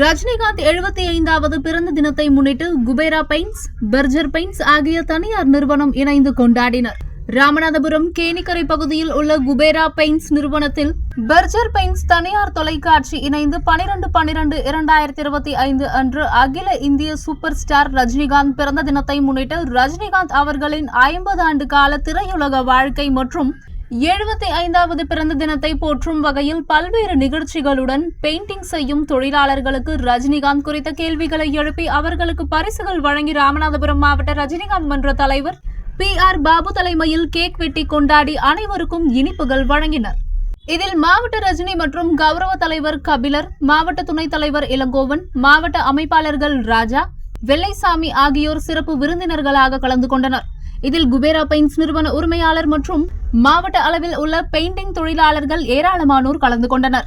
ரஜினிகாந்த் எழுபத்தி ஐந்தாவது பிறந்த தினத்தை முன்னிட்டு குபேரா பெயிண்ட்ஸ் பெர்ஜர் பெயிண்ட்ஸ் ஆகிய தனியார் நிறுவனம் இணைந்து கொண்டாடினர். ராமநாதபுரம் கேணிக்கரை பகுதியில் உள்ள குபேரா பெயிண்ட்ஸ் நிறுவனத்தில் பெர்ஜர் பெயிண்ட்ஸ் தனியார் தொலைக்காட்சி இணைந்து பனிரெண்டு பனிரெண்டு இரண்டாயிரத்தி இருபத்தி ஐந்து அன்று அகில இந்திய சூப்பர் ஸ்டார் ரஜினிகாந்த் பிறந்த தினத்தை முன்னிட்டு ரஜினிகாந்த் அவர்களின் ஐம்பது ஆண்டு கால திரையுலக வாழ்க்கை மற்றும் எழுபத்தி ஐந்தாவது பிறந்த தினத்தை போற்றும் வகையில் பல்வேறு நிகழ்ச்சிகளுடன் பெயிண்டிங் செய்யும் தொழிலாளர்களுக்கு ரஜினிகாந்த் குறித்த கேள்விகளை எழுப்பி அவர்களுக்கு பரிசுகள் வழங்கி ராமநாதபுரம் மாவட்ட ரஜினிகாந்த் மன்ற தலைவர் பி ஆர் பாபு தலைமையில் கேக் வெட்டி கொண்டாடி அனைவருக்கும் இனிப்புகள் வழங்கினர். இதில் மாவட்ட ரஜினி மற்றும் கௌரவ தலைவர் கபிலர் மாவட்ட துணைத் தலைவர் இளங்கோவன் மாவட்ட அமைப்பாளர்கள் ராஜா வெள்ளைசாமி ஆகியோர் சிறப்பு விருந்தினர்களாக கலந்து கொண்டனர். இதில் குபேரா பெயிண்ட்ஸ் நிறுவன உரிமையாளர் மற்றும் மாவட்ட அளவில் உள்ள பெயிண்டிங் தொழிலாளர்கள் ஏராளமானோர் கலந்து கொண்டனர்.